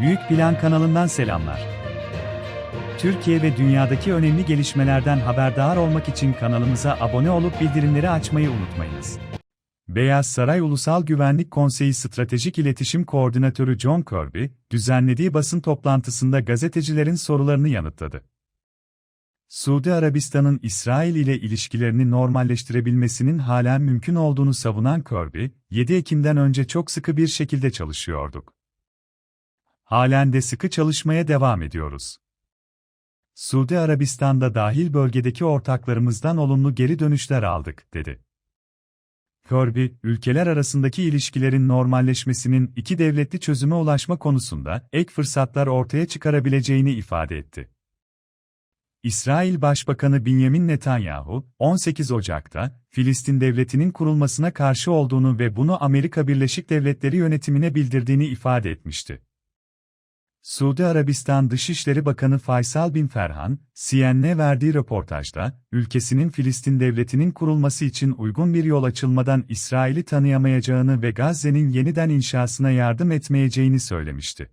Büyük Plan kanalından selamlar. Türkiye ve dünyadaki önemli gelişmelerden haberdar olmak için kanalımıza abone olup bildirimleri açmayı unutmayınız. Beyaz Saray Ulusal Güvenlik Konseyi Stratejik İletişim Koordinatörü John Kirby, düzenlediği basın toplantısında gazetecilerin sorularını yanıtladı. Suudi Arabistan'ın İsrail ile ilişkilerini normalleştirebilmesinin halen mümkün olduğunu savunan Kirby, 7 Ekim'den önce çok sıkı bir şekilde çalışıyorduk. Halen de sıkı çalışmaya devam ediyoruz. Suudi Arabistan'da dahil bölgedeki ortaklarımızdan olumlu geri dönüşler aldık, dedi. Kirby, ülkeler arasındaki ilişkilerin normalleşmesinin iki devletli çözüme ulaşma konusunda ek fırsatlar ortaya çıkarabileceğini ifade etti. İsrail Başbakanı Benjamin Netanyahu, 18 Ocak'ta, Filistin devletinin kurulmasına karşı olduğunu ve bunu Amerika Birleşik Devletleri yönetimine bildirdiğini ifade etmişti. Suudi Arabistan Dışişleri Bakanı Faysal bin Ferhan, CNN'e verdiği röportajda, ülkesinin Filistin devletinin kurulması için uygun bir yol açılmadan İsrail'i tanıyamayacağını ve Gazze'nin yeniden inşasına yardım etmeyeceğini söylemişti.